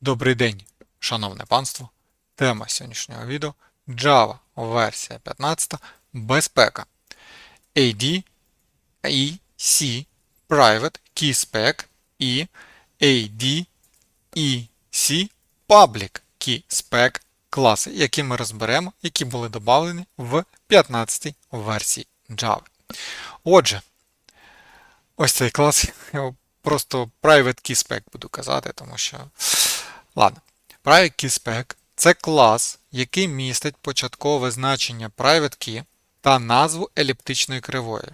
Добрий день, шановне панство. Тема сьогоднішнього відео Java версія 15 безпека. AD, EC, Private, Key Spec і AD, EC, Public Key Spec класи, які ми розберемо, які були додавлені в 15 версії Java. Отже, ось цей клас, просто Private Key Spec буду казати, тому що. Ладно. Private Key Spec це клас, який містить початкове значення Private Key та назву еліптичної кривої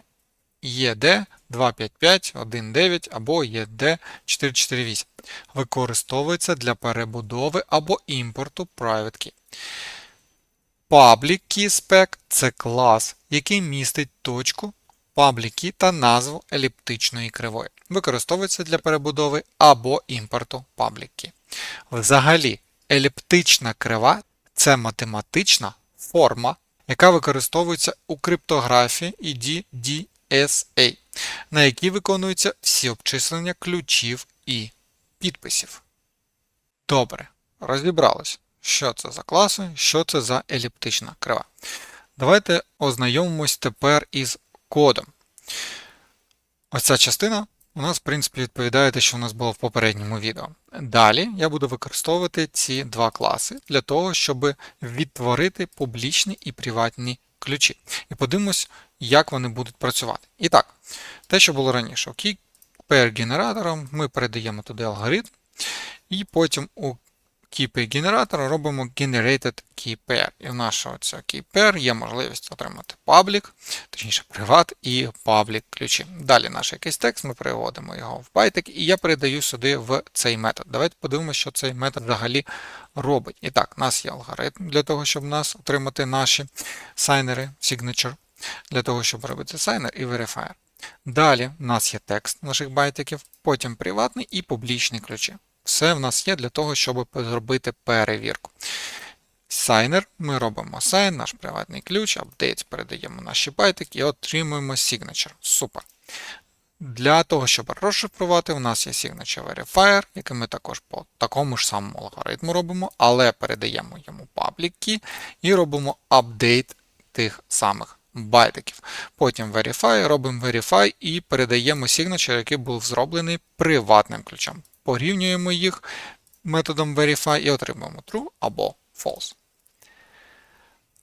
ED 25519 або ED 448. Використовується для перебудови або імпорту Private Key. Public Key Spec це клас, який містить точку Public Key та назву еліптичної кривої. Використовується для перебудови або імпорту Public Key. Взагалі, еліптична крива це математична форма, яка використовується у криптографії і DDSA, на якій виконуються всі обчислення ключів і підписів. Добре, розібралися, що це за класи, що це за еліптична крива. Давайте ознайомимось тепер із кодом. Ось ця частина у нас, в принципі, відповідає те, що у нас було в попередньому відео. Далі я буду використовувати ці два класи для того, щоб відтворити публічні і приватні ключі. І подивимось, як вони будуть працювати. І так, те, що було раніше, у keeper-генератором ми передаємо туди алгоритм, і потім у keeper генератора робимо generated key pair. І в нашого цього key pair є можливість отримати public, точніше приват і public ключі. Далі наш якийсь текст, ми переводимо його в байтик, і я передаю сюди в цей метод. Давайте подивимося, що цей метод взагалі робить. І так, у нас є алгоритм для того, щоб нас отримати наші сайнери, signature, для того, щоб робити сайнер і verifier. Далі в нас є текст наших байтиків, потім приватний і публічні ключі. Все в нас є для того, щоб зробити перевірку. Сайнер, ми робимо сайн, наш приватний ключ, апдейт, передаємо наші байтики і отримуємо signature. Супер. Для того, щоб розшифрувати, у нас є signature verifier, який ми також по такому ж самому алгоритму робимо, але передаємо йому key і робимо апдейт тих самих байтиків. Потім verify, робимо verify і передаємо signature, який був зроблений приватним ключом порівнюємо їх методом verify і отримуємо true або false.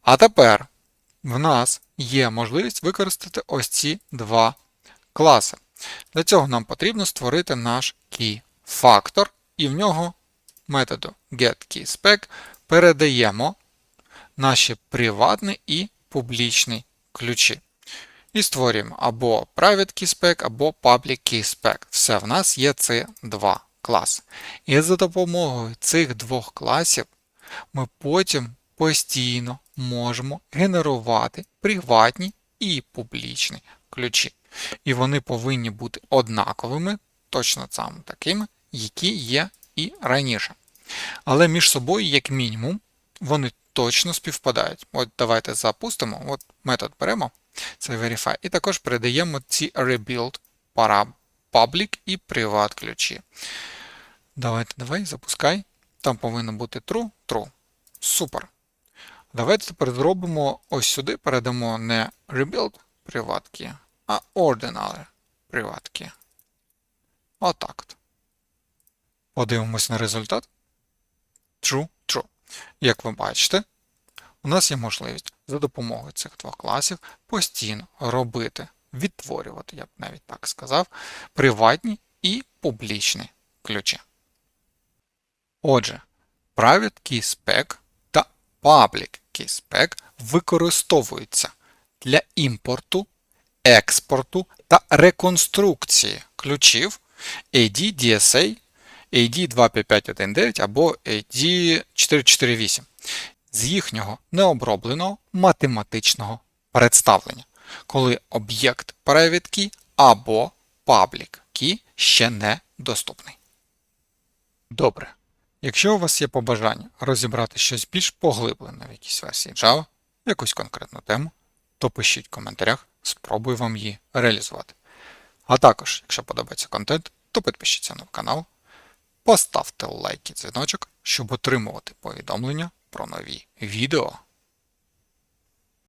А тепер в нас є можливість використати ось ці два класи. Для цього нам потрібно створити наш key-фактор, і в нього методу getKeySpec передаємо наші приватні і публічні ключі. І створюємо або Private KeySpec, або Public KeySpec. Все, в нас є ці два клас. І за допомогою цих двох класів ми потім постійно можемо генерувати приватні і публічні ключі. І вони повинні бути однаковими, точно саме такими, які є і раніше. Але між собою, як мінімум, вони точно співпадають. От давайте запустимо. От метод беремо, це verify, і також передаємо ці rebuild public і приват ключі. Давайте, давай, запускай. Там повинно бути true, true. Супер. Давайте тепер зробимо ось сюди, передамо не rebuild приватки, а ordinary приватки. Отак от. Подивимось на результат. True, true. Як ви бачите, у нас є можливість за допомогою цих двох класів постійно робити, відтворювати, я б навіть так сказав, приватні і публічні ключі. Отже, Private Key Spec та Public Key Spec використовуються для імпорту, експорту та реконструкції ключів AD DSA, AD 25519 або AD 448 з їхнього необробленого математичного представлення, коли об'єкт Private Key або Public Key ще не доступний. Добре. Якщо у вас є побажання розібрати щось більш поглиблене в якійсь версії Java, якусь конкретну тему, то пишіть в коментарях, спробую вам її реалізувати. А також, якщо подобається контент, то підпишіться на канал поставте лайк і дзвіночок, щоб отримувати повідомлення про нові відео.